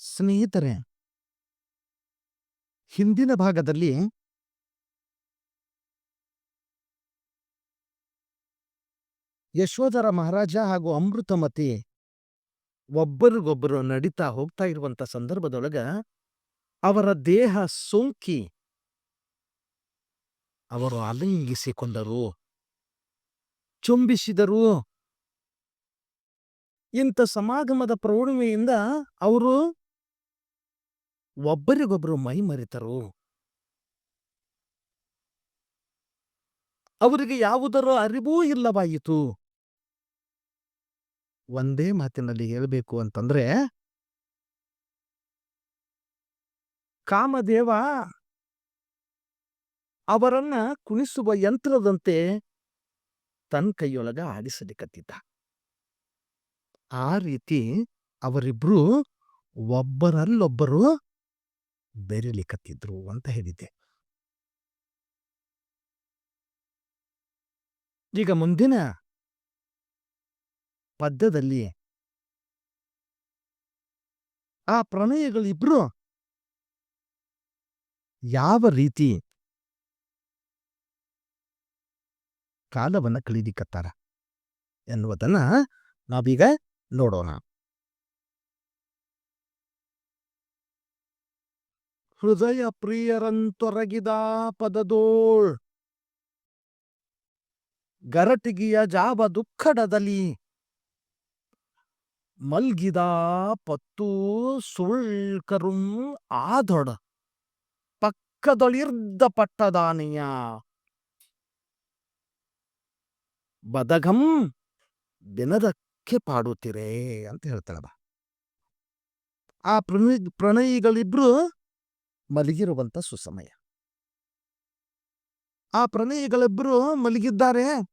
ಸ್ನೇಹಿತರೆ, ಹಿಂದಿನ ಭಾಗದಲ್ಲಿ ಯಶೋಧರ ಮಹಾರಾಜ ಹಾಗೂ ಅಮೃತಮತಿ ಒಬ್ಬರಿಗೊಬ್ಬರು ನಡೀತಾ ಹೋಗ್ತಾ ಇರುವಂತ ಸಂದರ್ಭದೊಳಗ ಅವರ ದೇಹ ಸೋಂಕಿ ಅವರು ಅಲಂಗಿಸಿಕೊಂಡರು ಚುಂಬಿಸಿದರು. ಇಂಥ ಸಮಾಗಮದ ಪ್ರೌಢಿಮೆಯಿಂದ ಅವರು ಒಬ್ಬರಿಗೊಬ್ಬರು ಮೈ ಮರೆತರು ಅವರಿಗೆ ಯಾವುದರ ಅರಿವೂ ಇಲ್ಲವಾಯಿತು. ಒಂದೇ ಮಾತಿನಲ್ಲಿ ಹೇಳಬೇಕು ಅಂತಂದ್ರೆ, ಕಾಮದೇವ ಅವರನ್ನ ಕುಣಿಸುವ ಯಂತ್ರದಂತೆ ತನ್ನ ಕೈಯೊಳಗ ಆಡಿಸಲಿಕತ್ತಿದ್ದ. ಆ ರೀತಿ ಅವರಿಬ್ರು ಒಬ್ಬರಲ್ಲೊಬ್ಬರು ಬೆರಿಲಿಕತ್ತಿದ್ರು ಅಂತ ಹೇಳಿದ್ದೆ. ಈಗ ಮುಂದಿನ ಪದ್ಯದಲ್ಲಿ ಆ ಪ್ರಣಯಗಳಿಬ್ರು ಯಾವ ರೀತಿ ಕಾಲವನ್ನ ಕಳೀಲಿಕ್ಕತ್ತಾರ ಎನ್ನುವುದನ್ನ ನಾವೀಗ ನೋಡೋಣ. ಹೃದಯ ಪ್ರಿಯರಂತೊರಗಿದ ಪದದೋಳ್. ಗರಟಿಗಿಯ ಜಾವ ದುಃಖಡದಲ್ಲಿ ಮಲ್ಗಿದ ಪತ್ತು ಸುಳ್ಕರುಂ ಆದೊಡ. ಪಕ್ಕದೊಳಿರ್ದ ಪಟ್ಟದಾನೆಯ. ಬದಗಂ ದಿನದಕ್ಕೆ ಪಾಡುತ್ತಿರೇ ಅಂತ ಹೇಳ್ತಾಳವ. ಆ ಪ್ರಣಯ ಪ್ರಣಯಿಗಳಿಬ್ರು ಮಲಗಿರುವಂತ ಸುಸಮಯ. ಆ ಪ್ರಣಯಗಳಿಬ್ಬರು ಮಲಗಿದ್ದಾರೆ.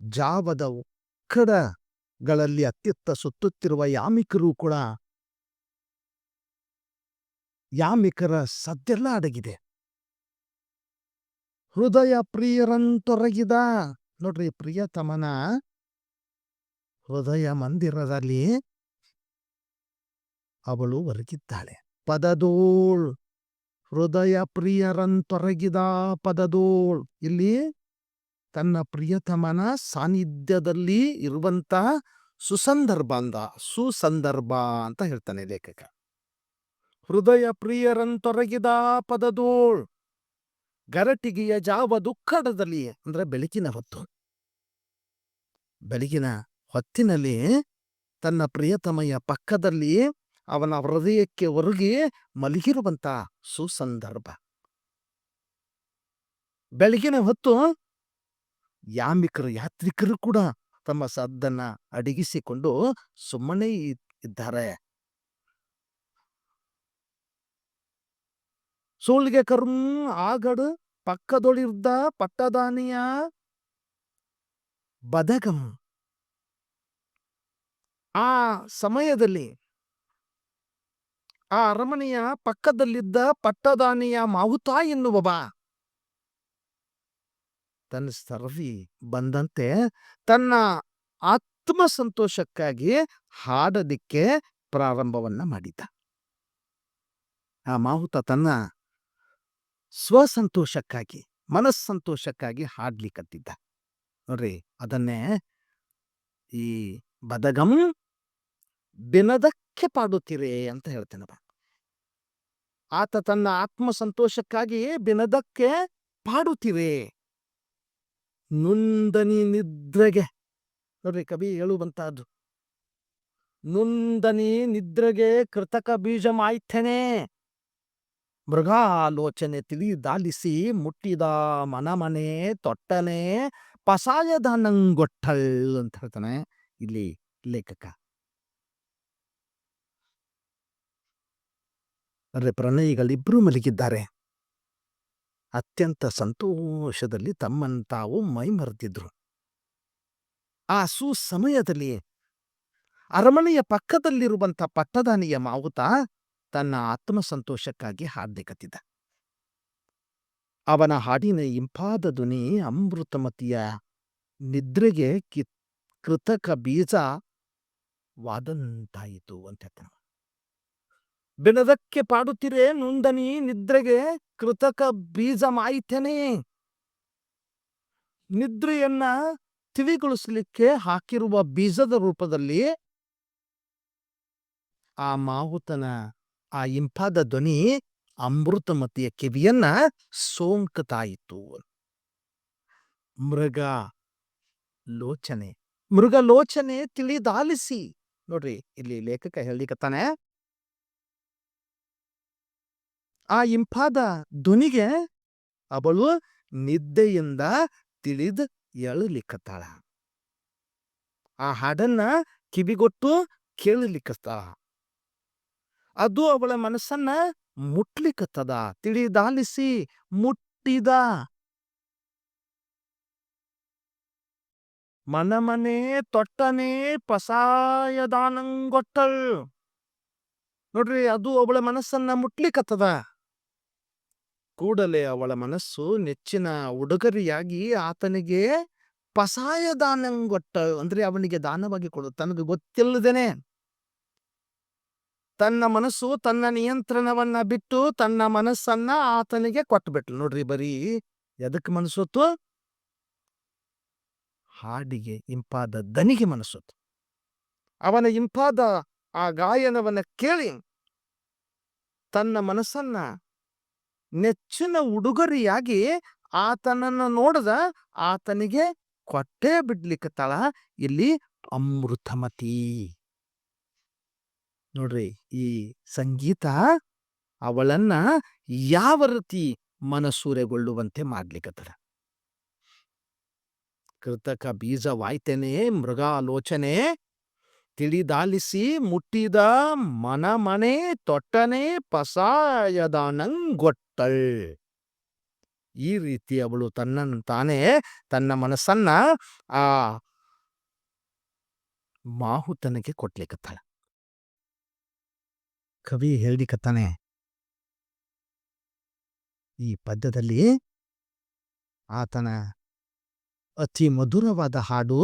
ಜಾವದ ಒಕ್ಕಡಗಳಲ್ಲಿ ಅತ್ಯತ್ತ ಸುತ್ತುತ್ತಿರುವ ಯಾಮಿಕರು ಕೂಡ ಯಾಮಿಕರ ಸದ್ದೆಲ್ಲ ಅಡಗಿದೆ. ಹೃದಯ ಪ್ರಿಯರಂತೊರಗಿದ, ನೋಡ್ರಿ ಪ್ರಿಯತಮನ ಹೃದಯ ಮಂದಿರದಲ್ಲಿ ಅವಳು ಒರಗಿದ್ದಾಳೆ. ಪದದೋಳ್, ಹೃದಯ ಪ್ರಿಯರಂತೊರಗಿದ ಪದದೋಳ್. ಇಲ್ಲಿ ತನ್ನ ಪ್ರಿಯತಮನ ಸಾನ್ನಿಧ್ಯದಲ್ಲಿ ಇರುವಂತ ಸುಸಂದರ್ಭ ಅಂದ ಸುಸಂದರ್ಭ ಅಂತ ಹೇಳ್ತಾನೆ ಲೇಖಕ. ಹೃದಯ ಪ್ರಿಯರಂತೊರಗಿದ ಪದದೋಳ್. ಗರಟಿಗೆಯ ಜಾವ ದುಃಖಡದಲ್ಲಿ, ಅಂದ್ರೆ ಬೆಳಕಿನ ಹೊತ್ತು. ಬೆಳಗಿನ ಹೊತ್ತಿನಲ್ಲಿ ತನ್ನ ಪ್ರಿಯತಮಯ ಪಕ್ಕದಲ್ಲಿ ಅವನ ಹೃದಯಕ್ಕೆ ಒರಗಿ ಮಲಗಿರುವಂತ ಸುಸಂದರ್ಭ. ಬೆಳಗಿನ ಹೊತ್ತು ಯಾಮಿಕರು, ಯಾತ್ರಿಕರು ಕೂಡ ತಮ್ಮ ಸದ್ದನ್ನ ಅಡಗಿಸಿಕೊಂಡು ಸುಮ್ಮನೆ ಇದ್ದಾರೆ. ಸೋಳ್ಗೆ ಕರ್ಮ ಆಗಡು, ಪಕ್ಕದೊಳಿರ್ದ ಪಟ್ಟದಾನಿಯ ಬದಗಂ. ಆ ಸಮಯದಲ್ಲಿ ಆ ಅರಮನೆಯ ಪಕ್ಕದಲ್ಲಿದ್ದ ಪಟ್ಟದಾನಿಯ ಮಾವುತ ಎನ್ನುವವ ತನ್ನ ಸರ್ವಿ ಬಂದಂತೆ ತನ್ನ ಆತ್ಮ ಸಂತೋಷಕ್ಕಾಗಿ ಹಾಡೋದಿಕ್ಕೆ ಪ್ರಾರಂಭವನ್ನ ಮಾಡಿದ. ಆ ಮಾಹುತ ತನ್ನ ಸ್ವಸಂತೋಷಕ್ಕಾಗಿ, ಮನಸ್ಸಂತೋಷಕ್ಕಾಗಿ ಹಾಡ್ಲಿಕ್ಕತ್ತಿದ್ದ ನೋಡ್ರಿ, ಅದನ್ನೇ ಈ ಬದಗಂ ದಿನದಕ್ಕೆ ಪಾಡುತ್ತೀರಿ ಅಂತ ಹೇಳ್ತೇನಪ್ಪ. ಆತ ತನ್ನ ಆತ್ಮ ಸಂತೋಷಕ್ಕಾಗಿ ಬಿನದಕ್ಕೆ ಪಾಡುತ್ತೀರೇ. ನುಂದನಿ ನಿದ್ರೆಗೆ. ನೋಡ್ರಿ ಕವಿ ಹೇಳುವಂತಹದ್ದು. ನುಂದನಿ ನಿದ್ರೆಗೆ ಕೃತಕ ಬೀಜ ಮಾಯ್ತೇನೆ ಮೃಗಾಲೋಚನೆ ತಿಳಿದಾಲಿಸಿ ಮುಟ್ಟಿದ ಮನಮನೆ ತೊಟ್ಟನೆ ಪಸಾಯದ ನಂಗೊಟ್ಟಲ್ ಅಂತ ಹೇಳ್ತಾನೆ ಇಲ್ಲಿ ಲೇಖಕ. ಅಂದ್ರೆ ಪ್ರಣಯಿಗಳಿಬ್ಬರೂ ಮಲಗಿದ್ದಾರೆ. ಅತ್ಯಂತ ಸಂತೋಷದಲ್ಲಿ ತಮ್ಮನ್ನು ತಾವು ಮೈ ಮರೆತಿದ್ರು ಆ ಸುಸಮಯದಲ್ಲಿ ಅರಮನೆಯ ಪಕ್ಕದಲ್ಲಿರುವಂಥ ಪಟ್ಟದಾನಿಯ ಮಾವುತ ತನ್ನ ಆತ್ಮ ಸಂತೋಷಕ್ಕಾಗಿ ಅವನ ಹಾಡಿನ ಇಂಪಾದ ಧ್ವನಿ ಅಮೃತಮತಿಯ ನಿದ್ರೆಗೆ ಕಿ, ಕೃತಕ ಬೀಜ ವಾದಂತಾಯಿತು ಅಂತ ಹೇಳ್ತಾನೆ. ಬೆನದಕ್ಕೆ ಪಾಡುತ್ತಿರೆ ನುಂದನಿ ನಿದ್ರೆಗೆ ಕೃತಕ ಬೀಜ ಮಾಯಿತೇನೆ. ನಿದ್ರೆಯನ್ನ ತಿಳಿಗೊಳಿಸಲಿಕ್ಕೆ ಹಾಕಿರುವ ಬೀಜದ ರೂಪದಲ್ಲಿ ಆ ಮಾಹುತನ, ಆ ಇಂಪಾದ ಧ್ವನಿ ಅಮೃತಮತಿಯ ಕಿವಿಯನ್ನ ಸೋಂಕತಾಯಿತು. ಮೃಗ ಲೋಚನೆ ಮೃಗ ಲೋಚನೆ ತಿಳಿದಾಲಿಸಿ ನೋಡ್ರಿ, ಇಲ್ಲಿ ಲೇಖಕ ಹೇಳಿಕತ್ತಾನೆ ಆ ಇಂಪಾದ ಧ್ವನಿಗೆ ಅವಳು ನಿದ್ದೆಯಿಂದ ತಿಳಿದ ಎಳಲಿಕ್ಕತ್ತಾಳ ಆ ಹಾಡನ್ನ ಕಿವಿಗೊಟ್ಟು ಕೇಳಲಿಕ್ಕತ್ತಾಳ ಅದು ಅವಳ ಮನಸ್ಸನ್ನ ಮುಟ್ಲಿಕ್ಕತ್ತದ ತಿಳಿದಾಲಿಸಿ ಮುಟ್ಟಿದ. ಮನಮನೆ ತೊಟ್ಟನೆ ಪಸಾಯದಾನಂಗೊಟ್ಟಳ್. ನೋಡ್ರಿ, ಅದು ಅವಳ ಮನಸ್ಸನ್ನ ಮುಟ್ಲಿಕ್ಕತ್ತದ ಕೂಡಲೇ ಅವಳ ಮನಸ್ಸು ನೆಚ್ಚಿನ ಉಡುಗೊರೆಯಾಗಿ ಆತನಿಗೆ ಪಸಾಯ ದಾನಂಗೊಟ್ಟ ಅಂದ್ರೆ ಅವನಿಗೆ ದಾನವಾಗಿ ಕೊಡು, ತನಗೆ ಗೊತ್ತಿಲ್ಲದೇನೆ. ತನ್ನ ಮನಸ್ಸು ತನ್ನ ನಿಯಂತ್ರಣವನ್ನ ಬಿಟ್ಟು ತನ್ನ ಮನಸ್ಸನ್ನ ಆತನಿಗೆ ಕೊಟ್ಬಿಟ್ಲು. ನೋಡ್ರಿ, ಬರೀ ಎದಕ್ಕೆ ಮನಸ್ಸೊತ್ತು? ಹಾಡಿಗೆ ಇಂಪಾದ ದನಿಗೆ ಮನಸ್ಸೊತ್ತು. ಅವನ ಇಂಪಾದ ಆ ಗಾಯನವನ್ನ ಕೇಳಿ ತನ್ನ ಮನಸ್ಸನ್ನ ನೆಚ್ಚಿನ ಉಡುಗೊರೆಯಾಗಿ ಆತನನ್ನು ನೋಡದ ಆತನಿಗೆ ಕೊಟ್ಟೆ ಬಿಡ್ಲಿಕ್ಕತ್ತಾಳ. ಇಲ್ಲಿ ಅಮೃತಮತಿ. ನೋಡ್ರಿ, ಈ ಸಂಗೀತ ಅವಳನ್ನ ಯಾವ ರೀತಿ ಮನಸೂರೆಗೊಳ್ಳುವಂತೆ ಮಾಡ್ಲಿಕ್ಕತ್ತದ ಕೃತಕ ಬೀಜವಾಯ್ತೇನೆ ಮೃಗಾಲೋಚನೆ ತಿಳಿದಾಲಿಸಿ ಮುಟ್ಟಿದ ಮನ ಮನೆ ತೊಟ್ಟನೆ ಪಸಾಯದಾನಂಗೊಟ್ಟಳ್ ಈ ರೀತಿ ಅವಳು ತನ್ನನ್ನು ತಾನೇ ತನ್ನ ಮನಸ್ಸನ್ನ ಆ ಮಾಹುತನಿಗೆ ಕೊಟ್ಲಿಕ್ಕತ್ತಾಳ ಕವಿ ಹೇಳಿಕತ್ತಾನೆ ಈ ಪದ್ಯದಲ್ಲಿ ಆತನ ಅತಿ ಮಧುರವಾದ ಹಾಡು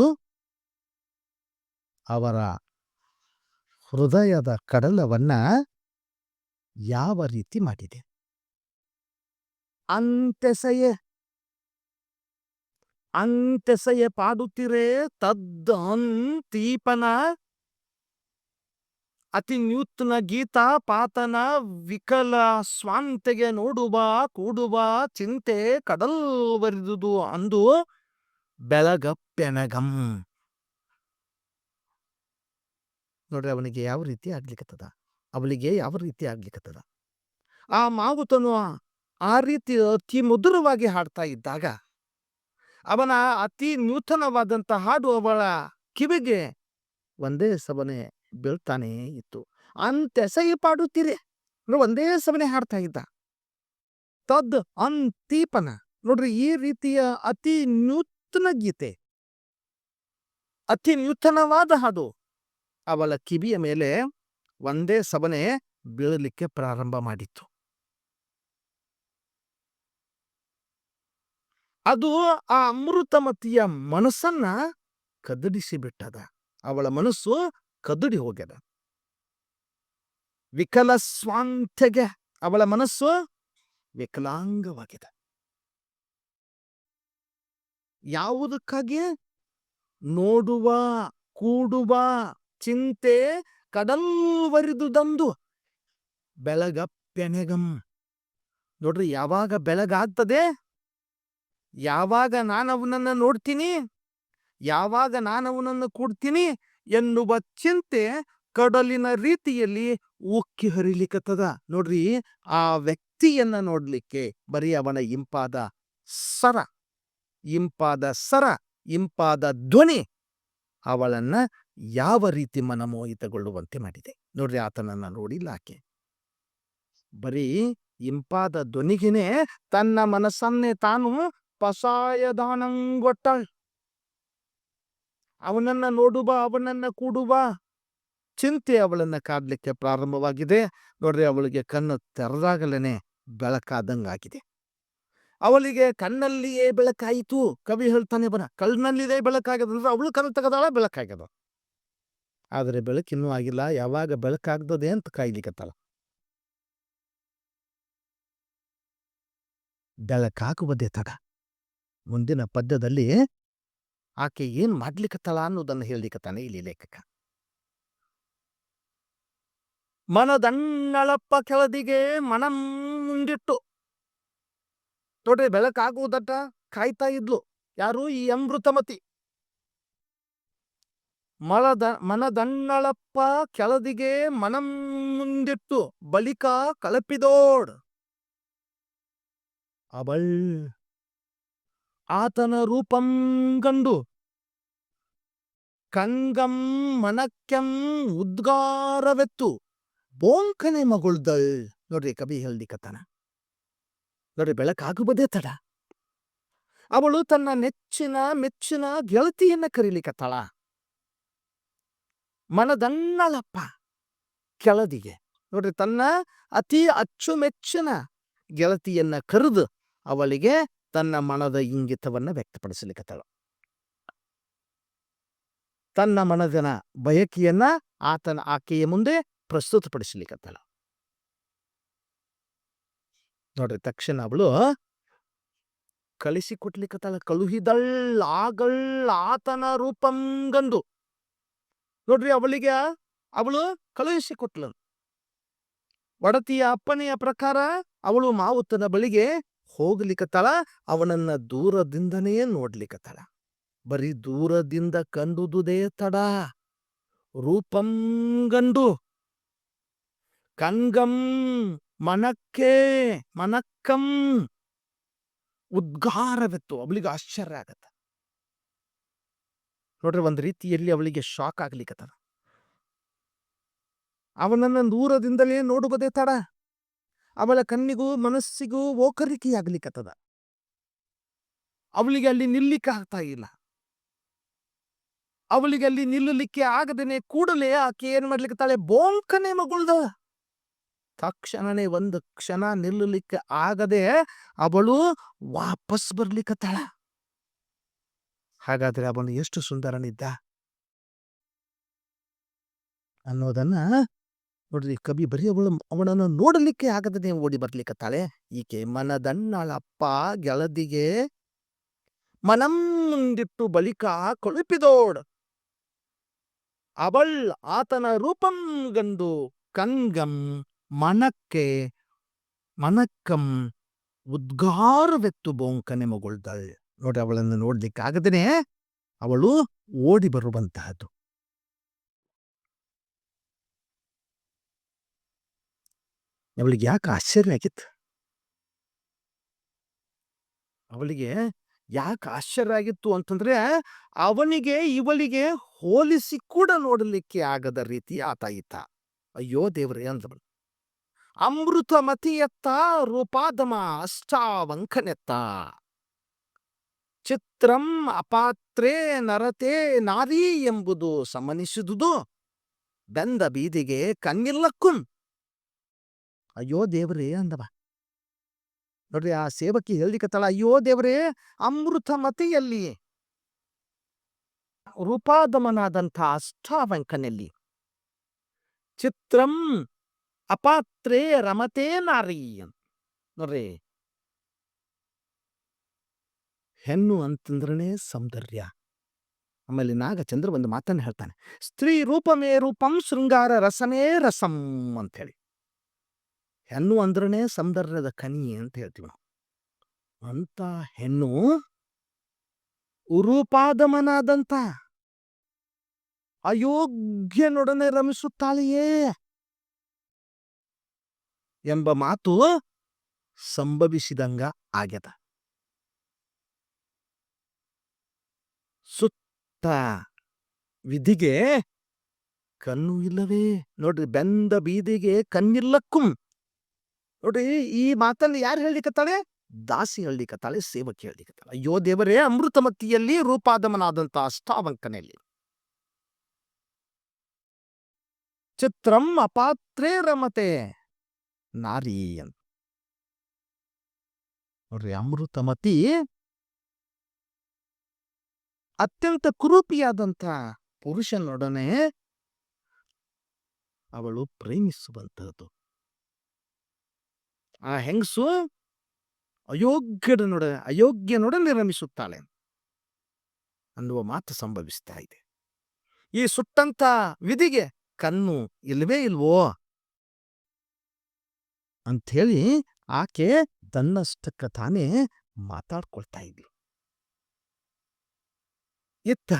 ಅವರ ಹೃದಯದ ಕಡಲವನ್ನ ಯಾವ ರೀತಿ ಮಾಡಿದೆ? ಅಂತೆಸಯ ಅಂತೆಸಯ ಪಾಡುತ್ತಿರೆ ಅಂತೀಪನ ಅತಿ ನ್ಯೂತ್ನ ಗೀತ ಪಾತನ ವಿಕಲ ಸ್ವಾಂತೆಗೆ ನೋಡುವ ಕೂಡುವ ಚಿಂತೆ ಕಡಲ್ವರಿದುದು ಅಂದು ಬೆಳಗಪ್ಪೆನಗಂ. ನೋಡ್ರಿ ಅವನಿಗೆ ಯಾವ ರೀತಿ ಆಗ್ಲಿಕ್ಕತ್ತದ ಅವಳಿಗೆ ಯಾವ ರೀತಿ ಆಗ್ಲಿಕ್ಕತ್ತದ ಆ ಮಾವುತನು ಆ ರೀತಿ ಅತಿ ಮಧುರವಾಗಿ ಹಾಡ್ತಾ ಇದ್ದಾಗ ಅವನ ಅತಿ ನೂತನವಾದಂತ ಹಾಡು ಅವಳ ಕಿವಿಗೆ ಒಂದೇ ಸವನೆ ಬೀಳ್ತಾನೇ ಇತ್ತು. ಅಂತೆಸಗಿ ಪಾಡುತ್ತೀರಿ? ಒಂದೇ ಸವನೆ ಹಾಡ್ತಾ ಇದ್ದ. ತದ್ ಅಂತೀಪನ. ನೋಡ್ರಿ ಈ ರೀತಿಯ ಅತಿ ನೂತನ ಗೀತೆ. ಅತಿ ನೂತನವಾದ ಹಾಡು. ಅವಳ ಕಿವಿಯ ಮೇಲೆ ಒಂದೇ ಸವನೆ ಬೀಳಲಿಕ್ಕೆ ಪ್ರಾರಂಭ ಮಾಡಿತ್ತು. ಅದು ಆ ಅಮೃತಮತಿಯ ಮನಸ್ಸನ್ನ ಕದಡಿಸಿ ಬಿಟ್ಟದ. ಅವಳ ಮನಸ್ಸು ಕದಡಿ ಹೋಗ್ಯದ. ವಿಕಲ ಸ್ವಾಂತ್ಯಗೆ ಅವಳ ಮನಸ್ಸು ವಿಕಲಾಂಗವಾಗಿದೆ ಯಾವುದಕ್ಕಾಗಿ? ನೋಡುವ, ಕೂಡುವ ಚಿಂತೆ ಕಡಲ್ವರಿದುದಂದು ಬೆಳಗಪ್ಪೆನೆಗಂ ನೋಡ್ರಿ, ಯಾವಾಗ ಬೆಳಗಾಗ್ತದೆ ಯಾವಾಗ ನಾನವನನ್ನ ನೋಡ್ತೀನಿ? ಯಾವಾಗ ನಾನವನನ್ನು ಕೂಡ್ತೀನಿ? ಎನ್ನುವ ಚಿಂತೆ ಕಡಲಿನ ರೀತಿಯಲ್ಲಿ ಉಕ್ಕಿ ಹರಿಲಿಕ್ಕತ್ತದ ನೋಡ್ರಿ, ಆ ವ್ಯಕ್ತಿಯನ್ನ ನೋಡ್ಲಿಕ್ಕೆ ಬರೀ ಅವನ ಇಂಪಾದ ಸರ. ಇಂಪಾದ ಸರ, ಇಂಪಾದ ಧ್ವನಿ ಅವಳನ್ನ ಯಾವ ರೀತಿ ಮನಮೋಹಿತಗೊಳ್ಳುವಂತೆ ಮಾಡಿದೆ. ನೋಡ್ರಿ ಆತನನ್ನ ನೋಡಿಲ್ಲ ಆಕೆ ಬರೀ ಇಂಪಾದ ಧ್ವನಿಗಿನೇ ತನ್ನ ಮನಸ್ಸನ್ನೇ ತಾನು ಪಸಾಯದಾನಂಗೊಟ್ಟ ಅವನನ್ನ ನೋಡುವ ಅವನನ್ನ ಕೂಡುವ ಚಿಂತೆ ಅವಳನ್ನ ಕಾಡ್ಲಿಕ್ಕೆ ಪ್ರಾರಂಭವಾಗಿದೆ. ನೋಡ್ರಿ ಅವಳಿಗೆ ಕಣ್ಣು ತೆರೆದಾಗಲೇನೆ ಬೆಳಕಾದಂಗಾಗಿದೆ. ಅವಳಿಗೆ ಕಣ್ಣಲ್ಲಿಯೇ ಬೆಳಕಾಯಿತು. ಕವಿ ಹೇಳ್ತಾನೆ ಬರ ಕಣ್ಣಲ್ಲಿದೆ ಬೆಳಕಾಗದಂದ್ರೆ ಅವಳು ಕಣ್ಣು ತೆಗೆದಾಳ ಬೆಳಕಾಗ್ಯದ. ಆದರೆ ಬೆಳಕಿನ್ನೂ ಆಗಿಲ್ಲ. ಯಾವಾಗ ಬೆಳಕಾಗ್ತದೆ ಅಂತ ಕಾಯ್ಲಿಕ್ಕತ್ತಲ್ಲ ಬೆಳಕಾಗುವುದೇ ತಡ. ಮುಂದಿನ ಪದ್ಯದಲ್ಲಿ ಆಕೆ ಏನ್ ಮಾಡ್ಲಿಕ್ಕತ್ತಳ ಅನ್ನೋದನ್ನು ಹೇಳಲಿಕ್ಕತ್ತಾನೆ ಇಲ್ಲಿ ಲೇಖಕ. ಮನದಣ್ಣಳಪ್ಪ ಕೆಳದಿಗೆ ಮನ ಮುಂದಿಟ್ಟು. ನೋಡ್ರಿ ಬೆಳಕಾಗುವುದಟ ಕಾಯ್ತಾ ಇದ್ಲು. ಯಾರು ಈ ಅಮೃತಮತಿ. ಮಲದ ಮನದಣ್ಣಳಪ್ಪ ಕೆಳದಿಗೆ ಮನಂ ಮುಂದಿಟ್ಟು ಬಳಿಕ ಕಲಪಿದೋಡ್ ಅವಳ್ ಆತನ ರೂಪಂ ಗಂಡು ಕಂಗಂ ಮನಕ್ಕೆಂ ಉದ್ಗಾರವೆತ್ತು. ಬೋಂಕನೆ ಮಗುಳ್ದಳ್. ನೋಡ್ರಿ ಕವಿ ಹೇಳ್ಲಿಕತ್ತಾನ ನೋಡ್ರಿ ಬೆಳಕಾಗುವುದೇ ತಡ. ಅವಳು ತನ್ನ ನೆಚ್ಚಿನ ಮೆಚ್ಚಿನ ಗೆಳತಿಯನ್ನ ಕರೀಲಿಕತ್ತಾಳ. ಮನದಣ್ಣಳಪ್ಪ ಕೆಳದಿಗೆ ನೋಡ್ರಿ ತನ್ನ ಅತಿ ಅಚ್ಚುಮೆಚ್ಚಿನ ಗೆಳತಿಯನ್ನ ಕರೆದು ಅವಳಿಗೆ ತನ್ನ ಮನದ ಇಂಗಿತವನ್ನ ವ್ಯಕ್ತಪಡಿಸಲಿಕತ್ತಾಳ. ತನ್ನ ಮನದನ ಬಯಕೆಯನ್ನ ಆತನ ಆಕೆಯ ಮುಂದೆ ಪ್ರಸ್ತುತಪಡಿಸಲಿಕ್ಕತ್ತಳು ನೋಡ್ರಿ ತಕ್ಷಣ ಅವಳು ಕಳಿಸಿಕೊಟ್ಲಿಕತ್ತಾಳ ಕಳುಹಿದಳ್ ಆಗಳ್ ಆತನ ರೂಪಂಗಂದು ನೋಡ್ರಿ ಅವಳಿಗೆ, ಅವಳು ಕಳುಹಿಸಿಕೊಟ್ಲು ಒಡತಿಯ ಅಪ್ಪನೆಯ ಪ್ರಕಾರ ಅವಳು ಮಾವುತನ ಬಳಿಗೆ ಹೋಗ್ಲಿಕತ್ತಾಳ, ಅವನನ್ನ ದೂರದಿಂದನೇ ನೋಡ್ಲಿಕ್ಕತ್ತಾಳ ಬರೀ ದೂರದಿಂದ ಕಂಡುದುದೇ ತಡ. ರೂಪಂ ಗಂಡು. ಕಂಗಂ ಮನಕ್ಕೆ ಮನಕ್ಕಂ. ಉದ್ಗಾರವಿತ್ತು, ಅವಳಿಗೆ ಆಶ್ಚರ್ಯ ಆಗತ್ತ. ನೋಡ್ರಿ ಒಂದು ರೀತಿಯಲ್ಲಿ ಅವಳಿಗೆ ಶಾಕ್ ಆಗ್ಲಿಕತ್ತದ. ಅವನನ್ನ ದೂರದಿಂದಲೇ ನೋಡುವುದೇ ತಡ. ಅವಳ ಕಣ್ಣಿಗೂ ಮನಸ್ಸಿಗೂ ಓಕರಿಕೆಯಾಗ್ಲಿಕ್ಕತ್ತದ ಅವಳಿಗೆ ಅಲ್ಲಿ ನಿಲ್ಲಿಕ್ಕೆ ಆಗ್ತಾ ಇಲ್ಲ. ಅವಳಿಗೆ ಅಲ್ಲಿ ನಿಲ್ಲಲಿಕ್ಕೆ ಆಗದೇನೆ ಕೂಡಲೇ ಆಕೆ ಏನ್ ಮಾಡ್ಲಿಕ್ಕತ್ತಾಳೆ ಬೋಂಕನೆ ಮಗುಳ್ದ. ತಕ್ಷಣನೇ ಒಂದು ಕ್ಷಣ ನಿಲ್ಲಲಿಕ್ಕೆ ಆಗದೆ ಅವಳು ವಾಪಸ್ ಬರ್ಲಿಕ್ಕತ್ತಾಳ ಹಾಗಾದ್ರೆ ಅವನು ಎಷ್ಟು ಸುಂದರನಿದ್ದ? ಅನ್ನೋದನ್ನ ನೋಡ್ರಿ ಕವಿ ಬರೀ ಅವಳು ಅವನನ್ನು ನೋಡಲಿಕ್ಕೆ ಆಗದೇ ಓಡಿ ಬರ್ಲಿಕ್ಕತ್ತಾಳೆ ಈಕೆ ಮನದಣ್ಣಳಪ್ಪ ಗೆಳದಿಗೆ ಮನಂ ಮುಂದಿಟ್ಟು ಬಳಿಕ ಕೊಳುಪಿದೋಡ್. ಅವಳ್ ಆತನ ರೂಪಂ ಗಂದು ಕಂಗಂ ಮನಕ್ಕೆ ಮನಕ್ಕಂ ಉದ್ಗಾರವೆತ್ತು ಬೋಂಕನೆ ಮಗುಳ್ದಳ್. ನೋಡ್ರಿ ಅವಳನ್ನು ನೋಡ್ಲಿಕ್ಕೆ ಆಗದೇನೆ ಅವಳು ಓಡಿ ಬರುವಂತಹದ್ದು. ಅವಳಿಗೆ ಯಾಕೆ ಆಶ್ಚರ್ಯ ಆಗಿತ್ತು? ಅವಳಿಗೆ ಯಾಕೆ ಆಶ್ಚರ್ಯ ಆಗಿತ್ತು ಅಂತಂದ್ರೆ ಅವನಿಗೆ ಇವಳಿಗೆ ಹೋಲಿಸಿ ಕೂಡ ನೋಡಲಿಕ್ಕೆ ಆಗದ ರೀತಿ ಆತ ಈತ. ಅಯ್ಯೋ ದೇವರೇ ಅಂದವಳು. ಅಮೃತ ಮತಿಯತ್ತ ರೂಪಾದಮ ಅಷ್ಟಾವಂಕನೆತ್ತ ಚಿತ್ರಂ ಅಪಾತ್ರೆ ನರತೆ ನಾರಿ ಎಂಬುದು ಸಮನಿಸಿದುದು. ಬೆಂದ ಬೀದಿಗೆ ಕಣ್ಣಿಲ್ಲಕ್ಕುನ್. ಅಯ್ಯೋ ದೇವ್ರೇ ಅಂದವ. ನೋಡ್ರಿ ಆ ಸೇವಕಿ ಹೇಳಿಕತ್ತಳ ಅಯ್ಯೋ ದೇವರೇ ಅಮೃತ ಮತಿಯಲ್ಲಿ ರೂಪಾದಮನಾದಂಥ ಅಷ್ಟಾವಂಕನಲ್ಲಿ. ಚಿತ್ರಂ ಅಪಾತ್ರೇ ರಮತೇ ನಾರಿ ನೋಡ್ರಿ ಹೆಣ್ಣು ಅಂತಂದ್ರನೇ ಸೌಂದರ್ಯ. ಆಮೇಲೆ ನಾಗಚಂದ್ರ ಒಂದು ಮಾತನ್ನ ಹೇಳ್ತಾನೆ, ಸ್ತ್ರೀ ರೂಪಮೇ ರೂಪಂ, ಶೃಂಗಾರ ರಸಮೇ ರಸಂ ಅಂತ ಹೇಳಿ ಹೆಣ್ಣು ಅಂದ್ರನೇ ಸೌಂದರ್ಯದ ಕನಿ ಅಂತ ಹೇಳ್ತೀವಿ ನಾವು. ಅಂತ ಹೆಣ್ಣು ಉರುಪಾದಮನಾದಂತ ಅಯೋಗ್ಯನೊಡನೆ ರಮಿಸುತ್ತಾಳೆಯೇ ಎಂಬ ಮಾತು ಸಂಭವಿಸಿದಂಗ ಆಗ್ಯದ. ಸುತ್ತ ವಿಧಿಗೆ ಕಣ್ಣು ಇಲ್ಲವೇ? ನೋಡ್ರಿ, ಬೆಂದ ಬೀದಿಗೆ ಕಣ್ಣಿಲ್ಲಕ್ಕುಂ. ನೋಡ್ರಿ, ಈ ಮಾತನ್ನು ಯಾರು ಹೇಳಿಕತ್ತಾಳೆ ದಾಸಿ ಹೇಳಿಕತ್ತಾಳೆ ಸೇವಕಿ ಹೇಳಿಕತ್ತಾಳೆ ಅಯ್ಯೋ ದೇವರೇ ಅಮೃತಮತಿಯಲ್ಲಿ ರೂಪಾದಮನಾದಂತಹ ಅಷ್ಟಾವಂಕನೆಯಲ್ಲಿ. ಚಿತ್ರಂ ಅಪಾತ್ರೇ ರಮತೆ ನಾರಿ ಅಂತ ನೋಡ್ರಿ, ಅಮೃತಮತಿ ಅತ್ಯಂತ ಕುರೂಪಿಯಾದಂಥ ಪುರುಷನೊಡನೆ ಅವಳು ಪ್ರೇಮಿಸುವಂತಹದ್ದು ಆ ಹೆಂಗಸು ಅಯೋಗ್ಯನೊಡ, ಅಯೋಗ್ಯನೊಡನೆ ರಮಿಸುತ್ತಾಳೆ ಅನ್ನುವ ಮಾತು ಸಂಭವಿಸ್ತಾ ಇದೆ. ಈ ಸುಟ್ಟಂತ ವಿಧಿಗೆ ಕಣ್ಣು ಇಲ್ವೇ ಇಲ್ವೋ? ಅಂಥೇಳಿ ಆಕೆ ತನ್ನಷ್ಟಕ್ಕ ತಾನೇ ಮಾತಾಡ್ಕೊಳ್ತಾ ಇದ್ಲು. ಇತ್ತ?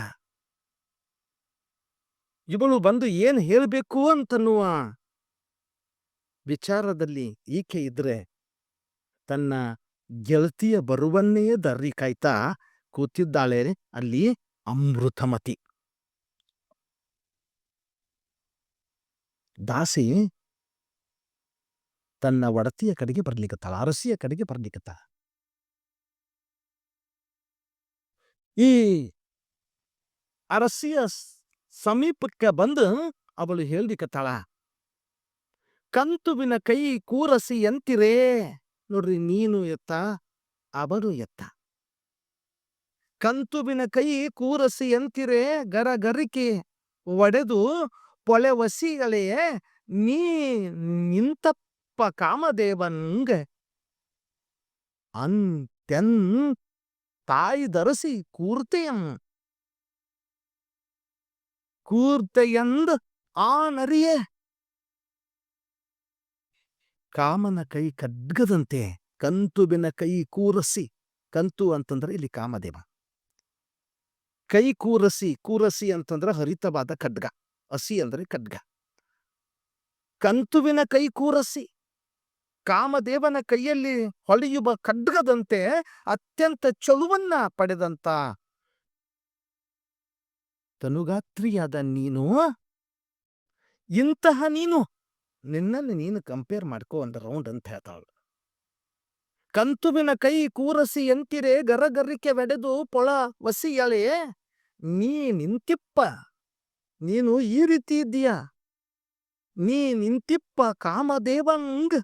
ಇವಳು ಬಂದು ಏನ್ ಹೇಳಬೇಕು ಅಂತನ್ನುವ? ವಿಚಾರದಲ್ಲಿ ಈಕೆ ಇದ್ರೆ ತನ್ನ ಗೆಳತಿಯ ಬರುವನ್ನೇ ದರ್ರಿ ಕಾಯ್ತಾ ಕೂತಿದ್ದಾಳೆ ಅಲ್ಲಿ ಅಮೃತಮತಿ. ದಾಸಿ, ತನ್ನ ಒಡತಿಯ ಕಡೆಗೆ ಬರ್ಲಿಕ್ಕತ್ತಾಳ ಅರಸಿಯ ಕಡೆಗೆ ಬರ್ಲಿಕ್ಕತ್ತಾಳ ಈ ಅರಸಿಯ ಸಮೀಪಕ್ಕೆ ಬಂದು ಅವಳು ಹೇಳ್ಲಿಕ್ಕತ್ತಾಳ ಕಂತುವಿನ ಕೈ ಕೂರಸಿ ಎಂತಿರೇ? ನೋಡ್ರಿ ನೀನು ಎತ್ತ ಅವರು ಎತ್ತ. ಕಂತುವಿನ ಕೈ ಕೂರಸಿ ಎಂತಿರೆ? ಗರ ಗರಿಕೆ ಒಡೆದು ಪೊಳೆ ವಸಿಗಳೆಯೇ ನೀ ನಿಂತಪ್ಪ ಕಾಮದೇವನ್ಗ ಅಂತೆನ್ ತಾಯಿ ಧರಿಸಿ ಕೂರ್ತೆಯಂ. ಕೂರ್ತೆಯಂದ್ ಆ ನರಿಯೇ ಕಾಮನ ಕೈ ಖಡ್ಗದಂತೆ ಕಂತುಬಿನ ಕೈ ಕೂರಸಿ. ಕಂತು ಅಂತಂದ್ರೆ ಇಲ್ಲಿ ಕಾಮದೇವ. ಕೈ ಕೂರಸಿ ಕೂರಸಿ ಅಂತಂದ್ರೆ ಹರಿತವಾದ ಖಡ್ಗ. ಹಸಿ ಅಂದ್ರೆ ಖಡ್ಗ. ಕಂತುವಿನ ಕೈ ಕೂರಸಿ. ಕಾಮದೇವನ ಕೈಯಲ್ಲಿ ಹೊಳೆಯುವ ಖಡ್ಗದಂತೆ ಅತ್ಯಂತ ಚಲುವನ್ನ ಪಡೆದಂತ ತನುಗಾತ್ರಿಯಾದ ನೀನು? ಇಂತಹ ನೀನು? ನಿನ್ನನ್ನು ನೀನು ಕಂಪೇರ್ ಮಾಡ್ಕೋ ಒಂದು ರೌಂಡ್ ಅಂತ ಹೇಳ್ತಾಳು ಕಂತುವಿನ ಕೈ ಕೂರಸಿ ಎಂತಿರೆ ಗರಗರಿಕೆ ಬೆಡೆದು ಪೊಳ ವಸಿಯಳೆ, ನೀ ನಿಂತಿಪ್ಪ. ನೀನು ಈ ರೀತಿ ಇದ್ದೀಯ? ನೀ ನಿಂತಿಪ್ಪ ಕಾಮದೇವಂಗ್.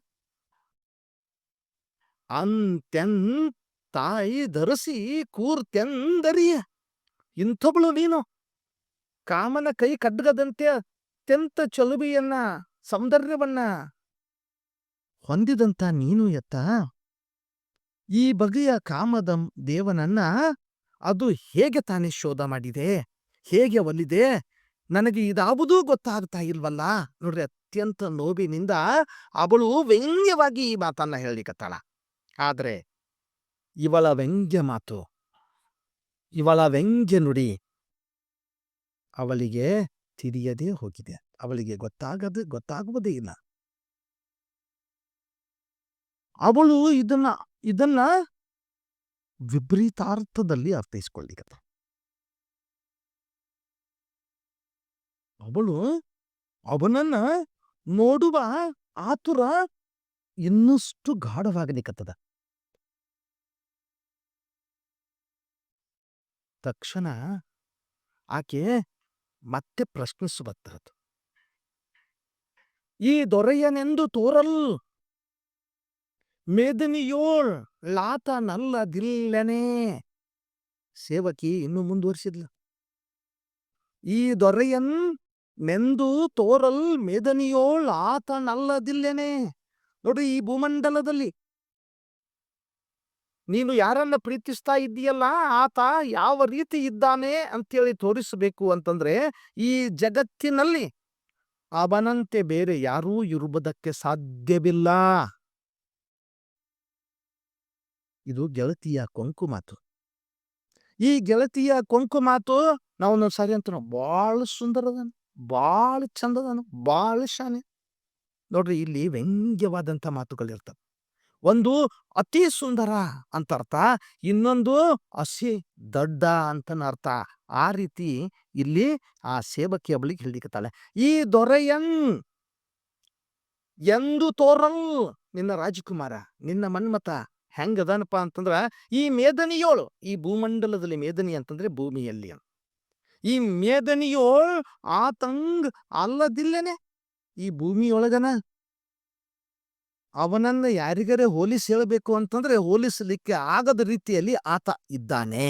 ಅಂತ್ಯನ್ ತಾಯಿ ಧರಿಸಿ ಕೂರ್ತೆಂದರಿಯ. ಇಂಥೊಬ್ಳು ನೀನು. ಕಾಮನ ಕೈ ಕಡ್ಗದಂತೆ ಅತ್ಯಂತ ಚಲುಬಿಯನ್ನ, ಸೌಂದರ್ಯವನ್ನ ಹೊಂದಿದಂತ ನೀನು ಎತ್ತ ಈ ಬಗೆಯ ಕಾಮದಂ ದೇವನನ್ನ ಅದು ಹೇಗೆ ತಾನೇ ಶೋಧ ಮಾಡಿದೆ? ಹೇಗೆ ಒಲಿದೆ? ನನಗೆ ಇದಾವುದೂ ಗೊತ್ತಾಗ್ತಾ ಇಲ್ವಲ್ಲ? ನೋಡ್ರಿ, ಅತ್ಯಂತ ನೋವಿನಿಂದ ಅವಳು ವ್ಯಂಗ್ಯವಾಗಿ ಈ ಮಾತನ್ನ ಹೇಳಿಕತ್ತಾಳ ಆದ್ರೆ, ಇವಳ ವ್ಯಂಗ್ಯ ಮಾತು, ಇವಳ ವ್ಯಂಗ್ಯ ನುಡಿ ಅವಳಿಗೆ ತಿಳಿಯದೇ ಹೋಗಿದೆ. ಅವಳಿಗೆ ಗೊತ್ತಾಗದು, ಗೊತ್ತಾಗುವುದೇ ಇಲ್ಲ. ಅವಳು ಇದನ್ನ ಇದನ್ನ ವಿಪರೀತಾರ್ಥದಲ್ಲಿ ಅರ್ಥೈಸ್ಕೊಳ್ಳಿಕತ್ತ. ಅವಳು ಅವನನ್ನ ನೋಡುವ ಆತುರ ಇನ್ನಷ್ಟು ಗಾಢವಾಗಲಿಕ್ಕತ್ತದ ತಕ್ಷಣ ಆಕೆ ಮತ್ತೆ ಪ್ರಶ್ನಿಸುವಂತಹದ್ದು ಈ ದೊರೆಯನೆಂದು ತೋರಲ್. ಮೇದನಿಯೋಳ್ ಲಾತ ನಲ್ಲದಿಲ್ಲನೆ. ಸೇವಕಿ ಇನ್ನು ಮುಂದುವರಿಸಿದ್ಲು. ಈ ದೊರೆಯನ್ ನೆಂದು ತೋರಲ್ ಮೇದನಿಯೋಳ್ ಆತ ನಲ್ಲದಿಲ್ಲೆನೆ. ನೋಡಿ ಈ ಭೂಮಂಡಲದಲ್ಲಿ. ನೀನು ಯಾರನ್ನ ಪ್ರೀತಿಸ್ತಾ ಇದ್ದೀಯಲ್ಲ, ಆತ ಯಾವ ರೀತಿ ಇದ್ದಾನೆ ಅಂತೇಳಿ ತೋರಿಸಬೇಕು ಅಂತಂದ್ರೆ, ಈ ಜಗತ್ತಿನಲ್ಲಿ ಅವನಂತೆ ಬೇರೆ ಯಾರೂ ಇರುವುದಕ್ಕೆ ಸಾಧ್ಯವಿಲ್ಲ. ಇದು ಗೆಳತಿಯ ಕೊಂಕು ಮಾತು. ಈ ಗೆಳತಿಯ ಕೊಂಕು ಮಾತು, ನಾವು ಸಾರಿ ಅಂತ ಭಾಳ ಸುಂದರದನು ಭಾಳ ಚಂದದನು ಭಾಳ ಶಾನೆ. ನೋಡ್ರಿ, ಇಲ್ಲಿ ವ್ಯಂಗ್ಯವಾದಂಥ ಮಾತುಗಳಿರ್ತವೆ. ಒಂದು ಅತಿ ಸುಂದರ ಅಂತ ಅರ್ಥ. ಇನ್ನೊಂದು ಅಸಿ ದೊಡ್ಡ ಅಂತನ ಅರ್ಥ. ಆ ರೀತಿ ಇಲ್ಲಿ ಆ ಸೇವಕಿಯ ಬಳಿಗೆ ಹೇಳಿಕತ್ತಾಳೆ ಈ ದೊರೆಯನ್ ಎಂದು ತೋರಲ್ ನಿನ್ನ ರಾಜಕುಮಾರ, ನಿನ್ನ ಮನ್ಮತ ಹೆಂಗದನಪ್ಪ ಅಂತಂದ್ರ ಈ ಮೇದನಿಯೋಳು, ಈ ಭೂಮಂಡಲದಲ್ಲಿ ಮೇದನಿ ಅಂತಂದ್ರೆ ಭೂಮಿಯಲ್ಲಿ ಈ ಮೇದನಿಯೋಳ್ ಆತಂಗ್ ಅಲ್ಲದಿಲ್ಲನೆ, ಈ ಭೂಮಿಯೊಳಗನ ಅವನನ್ನ ಯಾರಿಗರೆ ಹೋಲಿಸಿ ಹೇಳಬೇಕು ಅಂತಂದ್ರೆ ಹೋಲಿಸಲಿಕ್ಕೆ ಆಗದ ರೀತಿಯಲ್ಲಿ ಆತ ಇದ್ದಾನೆ.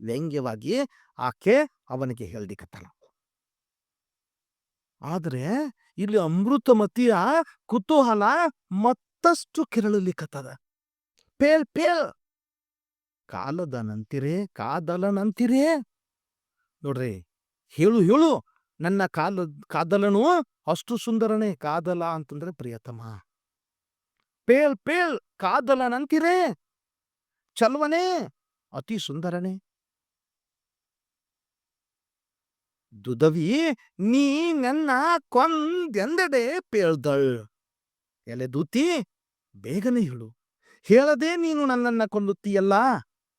ವ್ಯಂಗ್ಯವಾಗಿ ಆಕೆ ಅವನಿಗೆ ಹೇಳ್ಲಿಕತ್ತಾಳ ಆದ್ರೆ ಇಲ್ಲಿ ಅಮೃತಮತಿಯ ಕುತೂಹಲ ಮತ್ತಷ್ಟು ಕೆರಳಲಿಕತ್ತದ. Pale pale! ಕಾಲದ ನಂತಿರೇ ಕಾದಲನಂತಿರೇ ನೋಡ್ರಿ, ಹೇಳು ಹೇಳು. ನನ್ನ ಕಾಲ ಕಾದಲನು ಅಷ್ಟು ಸುಂದರನೇ. ಕಾದಲ ಅಂತಂದ್ರೆ ಪ್ರಿಯತಮ. ಪೇಲ್ ಪೇಲ್ ಕಾದಲನಂತಿರೇ ಚಲ್ವನೇ, ಅತಿ ಸುಂದರನೇ. ದುದವಿ, ನೀ ನನ್ನ ಕೊಂದೆಂದೆಡೆ ಪೇಳ್ದಳ್. ಎಲೆ ದೂತಿ, ಬೇಗನೆ ಹೇಳು. ಹೇಳದೆ ನೀನು ನನ್ನನ್ನ ಕೊಲ್ಲುತ್ತೀಯಲ್ಲ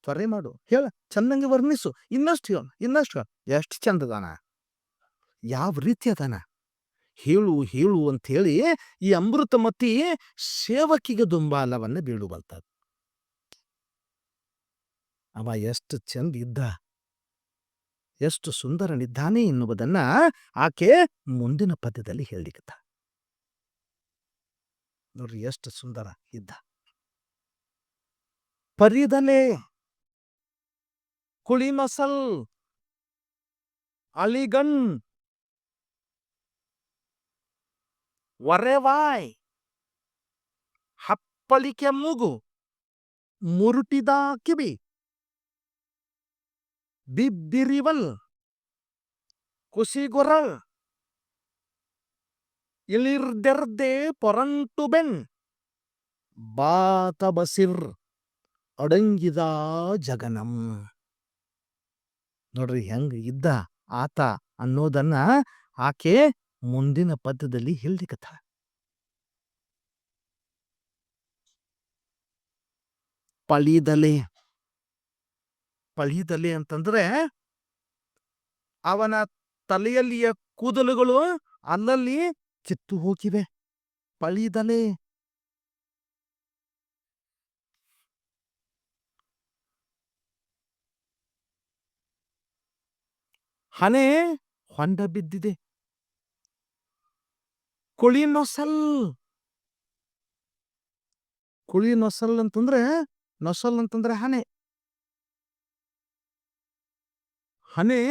ತ್ವರೆ ಮಾಡು. ಹೇಳ ಚಂದಂಗೆ ವರ್ಣಿಸು. ಇನ್ನಷ್ಟು ಹೇಳು ಇನ್ನಷ್ಟು ಹೇಳು. ಎಷ್ಟು ಚಂದದಾನ? ಯಾವ ರೀತಿ ಅದಾನ? ಹೇಳು ಹೇಳು ಅಂತ ಹೇಳಿ ಈ ಅಮೃತಮತಿ ಸೇವಕಿಗೆ ದುಂಬಾಲವನ್ನ ಬೀಳುವಂತ ಅವ ಎಷ್ಟು ಚಂದ ಇದ್ದ, ಎಷ್ಟು ಸುಂದರನಿದ್ದಾನೆ ಎನ್ನುವುದನ್ನ ಆಕೆ ಮುಂದಿನ ಪದ್ಯದಲ್ಲಿ ಹೇಳಿಕತ್ತ ನೋಡ್ರಿ ಎಷ್ಟು ಸುಂದರ ಇದ್ದ. ಪರಿದನೆ ಕುಳಿಮಸಲ್ ಅಲಿಗಣ್ ವರೆವಾಯ್ ಹಪ್ಪಳಿಕೆ ಮೂಗು ಮುರುಟಿದ ಕಿವಿ ಬಿಬ್ಬಿರಿವಲ್ ಕುಸಿಗೊರ ಇಳಿರ್ದೆರ್ದೆ ಪೊರಂಟು ಬೆನ್ ಬಾತ ಬಸಿರ್ ಅಡಂಗಿದ ಜಗನಂ. ನೋಡ್ರಿ ಹೆಂಗ ಇದ್ದ ಆತ ಅನ್ನೋದನ್ನ ಆಕೆ ಮುಂದಿನ ಪದ್ಯದಲ್ಲಿ ಹೇಳ್ಲಿಕತ್ತ ಪಳಿದಲೆ. ಪಳಿದಲೆ ಅಂತಂದ್ರೆ ಅವನ ತಲೆಯಲ್ಲಿಯ ಕೂದಲುಗಳು ಅಲ್ಲಲ್ಲಿ ಕಿತ್ತು ಹೋಗಿವೆ. ಪಳಿದಲೆ. ಹಣೆ ಹೊಂಡ ಬಿದ್ದಿದೆ. ಕುಳಿ ನೊಸಲ್ ಕುಳಿ ನೊಸಲ್ ಅಂತಂದ್ರೆ ನೊಸಲ್ ಅಂತಂದ್ರೆ ಹನೆ ಹನೆ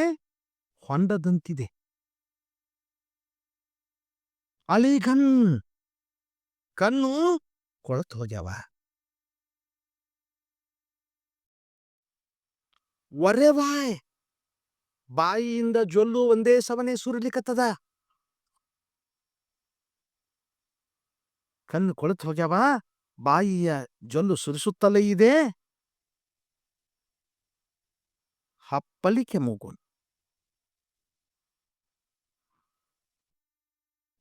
ಹೊಂಡದಂತಿದೆ. ಅಳಿಗನ್. ಕಣ್ಣು ಕೊಳತು ಹೋಗ್ಯಾವ. ಒರೆವಾಯ್. ಬಾಯಿಯಿಂದ ಜೊಲ್ಲು ಒಂದೇ ಸವನೆ ಸುರಿಲಿಕತ್ತದ. ಕಣ್ಣು ಕೊಳತು ಹೋಗ್ಯಾವ? ಬಾಯಿಯ ಜೊಲ್ಲು ಸುರಿಸುತ್ತಲೇ ಇದೆ. ಹಪ್ಪಲಿಕೆ ಮೂಗುನ್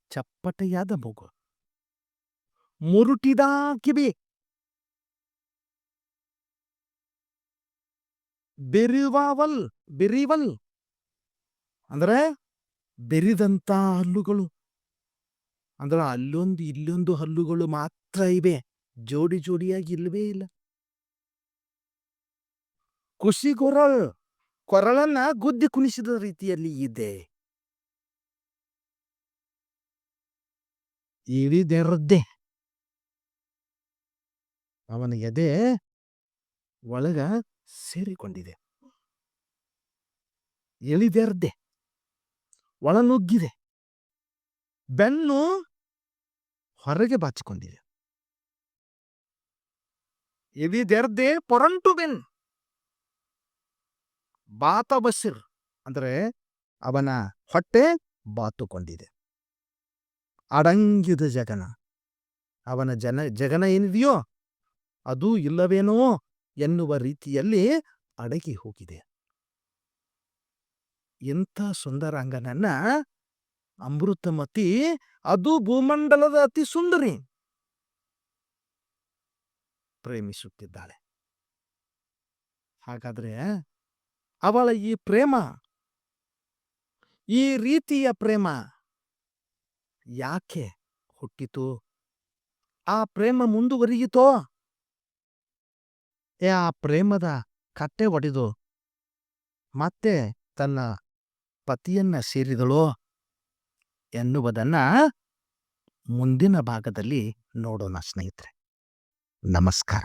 ಚಪ್ಪಟೆಯಾದ ಮೂಗು. ಮುರುಟಿದ ಕಿವಿ. ಬಿರಿವಾವಲ್, ಬಿರಿವಲ್. ಅಂದ್ರೆ ಬೆರಿದಂತ ಹಲ್ಲುಗಳು. ಅಂದ್ರೆ ಅಲ್ಲೊಂದು ಇಲ್ಲೊಂದು ಹಲ್ಲುಗಳು ಮಾತ್ರ ಇವೆ. ಜೋಡಿ ಜೋಡಿಯಾಗಿ ಇಲ್ವೇ ಇಲ್ಲ. ಕುಸಿಗೊರಳ್ ಕೊರಳನ್ನ ಗುದ್ದಿ ಕುಣಿಸಿದ ರೀತಿಯಲ್ಲಿ ಇದೆ. ಇಳಿದೆರದ್ದೆ ಅವನ ಎದೆ ಒಳಗ ಸೇರಿಕೊಂಡಿದೆ. ಇಳಿದೆರದ್ದೆ ಒಳನುಗ್ಗಿದೆ. ಬೆನ್ನು ಹೊರಗೆ ಬಾಚಿಕೊಂಡಿದೆ. ಎಳಿದೆರ್ದೆ ಪೊರಂಟು ಬೆನ್. ಬಾತ ಬಸಿರ್ ಅಂದ್ರೆ ಅವನ ಹೊಟ್ಟೆ ಬಾತುಕೊಂಡಿದೆ. ಅಡಂಗಿದ ಜಗನ. ಅವನ ಜನ ಜಗನ ಏನಿದೆಯೋ ಅದು ಇಲ್ಲವೇನೋ ಎನ್ನುವ ರೀತಿಯಲ್ಲಿ ಅಡಗಿ ಹೋಗಿದೆ. ಇಂಥ ಸುಂದರಾಂಗನನ್ನ ಅಮೃತಮತಿ ಅದು ಭೂಮಂಡಲದ ಅತಿ ಸುಂದರಿ. ಪ್ರೇಮಿಸುತ್ತಿದ್ದಾಳೆ. ಹಾಗಾದ್ರೆ ಅವಳ ಈ ಪ್ರೇಮ, ಈ ರೀತಿಯ ಪ್ರೇಮ ಯಾಕೆ ಹುಟ್ಟಿತು? ಆ ಪ್ರೇಮ ಮುಂದುವರಿಯಿತೋ? ಆ ಪ್ರೇಮದ ಕಟ್ಟೆ ಒಡೆದು ಮತ್ತೆ ತನ್ನ ಪತಿಯನ್ನ ಸೇರಿದಳೋ. ಎನ್ನುವುದನ್ನ ಮುಂದಿನ ಭಾಗದಲ್ಲಿ ನೋಡೋಣ ಸ್ನೇಹಿತರೆ. ನಮಸ್ಕಾರ.